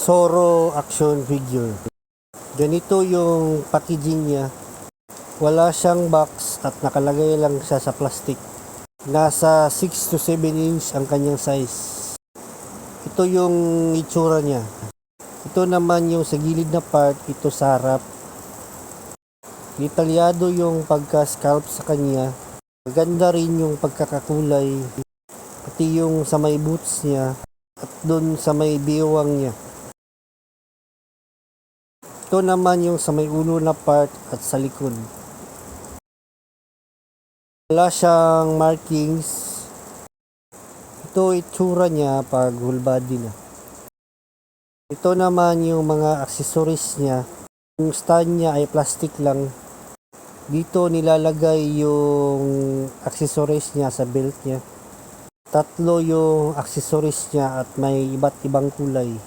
Zoro action figure. Ganito yung packaging niya. Wala siyang box at nakalagay lang siya sa plastic. Nasa 6 to 7 inch ang kanyang size. Ito yung itsura niya. Ito naman yung sa gilid na part, ito sa harap. Detalyado yung pagka-scalp sa kanya. Maganda rin yung pagkakakulay. Pati yung sa may boots niya at doon sa may biwang niya. Ito naman yung sa may ulo na part at sa likod. Wala siyang markings. Ito itsura niya pag whole body na. Ito naman yung mga accessories niya. Yung stand niya ay plastic lang. Dito nilalagay yung accessories niya sa belt niya. Tatlo yung accessories niya at may iba't ibang kulay.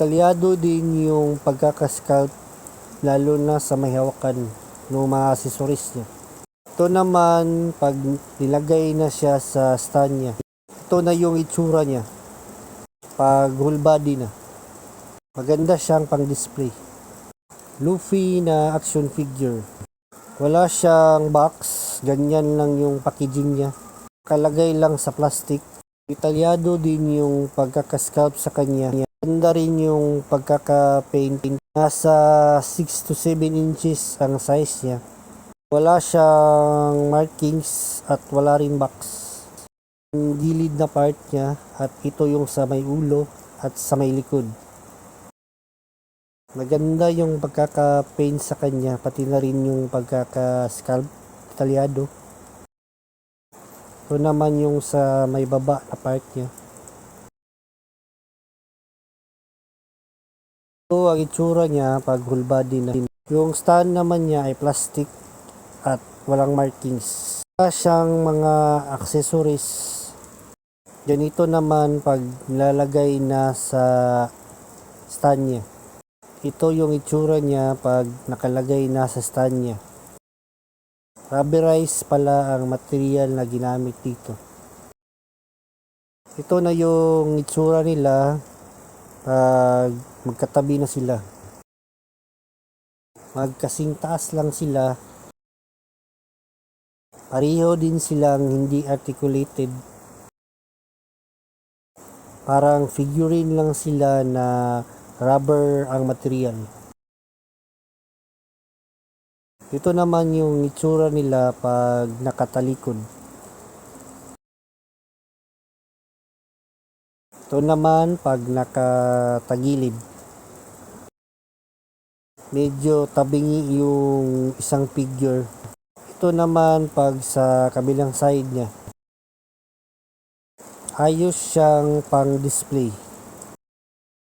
Talyado din yung pagkakascalp lalo na sa may hawakan ng mga accessories niya. Ito naman pag nilagay na siya sa stand niya. Ito na yung itsura niya. Pag whole body na. Maganda siyang pang display. Luffy na action figure. Wala siyang box. Ganyan lang yung packaging niya. Kalagay lang sa plastic. Detalyado din yung pagkakascalp sa kanya. Ganda rin yung pagkaka-painting. Nasa 6 to 7 inches ang size niya. Wala siyang markings at wala rin box. Yung gilid na part niya at ito yung sa may ulo at sa may likod. Maganda yung pagkaka-paint sa kanya pati na rin yung pagkaka-scalp detalyado. Ito naman yung sa may baba na part niya. Ito ang itsura niya pag whole body na. Yung stand naman niya ay plastic at walang markings. Siyang mga accessories. Ganito naman pag nilalagay na sa stand niya. Ito yung itsura niya pag nakalagay na sa stand niya. Rubberized pala ang material na ginamit dito. Ito na yung itsura nila pag magkatabi na sila. Magkasing taas lang sila. Pareho din silang hindi articulated. Parang figurine lang sila na rubber ang material. Ito naman yung itsura nila pag nakatalikod. Ito naman pag nakatagilid. Medyo tabingi yung isang figure. Ito naman pag sa kabilang side niya. Ayos siyang pang display.